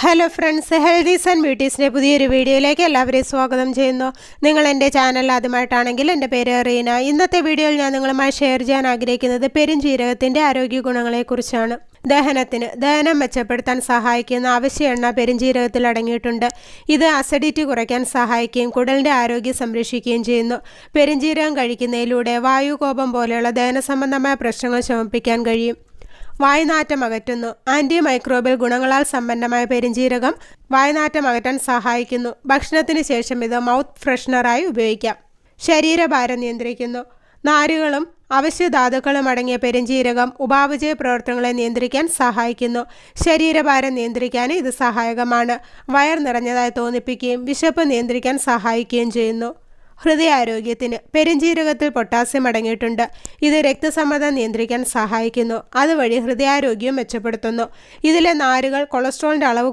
Hello friends healthies and ബ്യൂട്ടീസിന്റെ പുതിയൊരു വീഡിയോയിലേക്ക് എല്ലാവരെയും സ്വാഗതം ചെയ്യുന്നു. നിങ്ങൾ എന്റെ ചാനൽ ആദ്യമായിട്ടാണെങ്കിൽ എന്റെ പേര് റീന. ഇന്നത്തെ വീഡിയോയിൽ ഞാൻ നിങ്ങളുമായി ഷെയർ ചെയ്യാൻ ആഗ്രഹിക്കുന്നത് പെരുംജീരകത്തിന്റെ ആരോഗ്യ ഗുണങ്ങളെക്കുറിച്ചാണ് ദഹനത്തിന് ദഹനം മെച്ചപ്പെടുത്താൻ സഹായിക്കുന്ന അവശ്യ എണ്ണ പെരുംജീരകത്തിൽ അടങ്ങിയിട്ടുണ്ട്. ഇത് അസിഡിറ്റി കുറയ്ക്കാൻ സഹായിക്കുകയും കുടലിന്റെ ആരോഗ്യം സംരക്ഷിക്കുകയും ചെയ്യുന്നു. പെരുംജീരകം കഴിക്കുന്നതിലൂടെ വായുകോപം പോലെയുള്ള ദഹന സംബന്ധമായ പ്രശ്നങ്ങൾ ശമിപ്പിക്കാൻ കഴിയും. വായുനാറ്റം അകറ്റുന്നു. ആന്റി മൈക്രോബിയൽ ഗുണങ്ങളാൽ സമ്പന്നമായ പെരിഞ്ജീരകം വായുനാറ്റം അകറ്റാൻ സഹായിക്കുന്നു. ഭക്ഷണത്തിന് ശേഷം ഇത് മൗത്ത് ഫ്രഷ്നറായി ഉപയോഗിക്കാം. ശരീരഭാരം നിയന്ത്രിക്കുന്നു. നാരുകളും അവശ്യ ധാതുക്കളും അടങ്ങിയ പെരിഞ്ജീരകം ഉപാപചയ പ്രവർത്തനങ്ങളെ നിയന്ത്രിക്കാൻ സഹായിക്കുന്നു. ശരീരഭാരം നിയന്ത്രിക്കാൻ ഇത് സഹായകമാണ്. വയർ നിറഞ്ഞതായി തോന്നിപ്പിക്കുകയും വിശപ്പ് നിയന്ത്രിക്കാൻ സഹായിക്കുകയും ചെയ്യുന്നു. ഹൃദയാരോഗ്യത്തിന് പെരുംജീരകത്തിൽ പൊട്ടാസ്യം അടങ്ങിയിട്ടുണ്ട്. ഇത് രക്തസമ്മർദ്ദം നിയന്ത്രിക്കാൻ സഹായിക്കുന്നു. അതുവഴി ഹൃദയാരോഗ്യം മെച്ചപ്പെടുത്തുന്നു. ഇതിലെ നാരുകൾ കൊളസ്ട്രോളിന്റെ അളവ്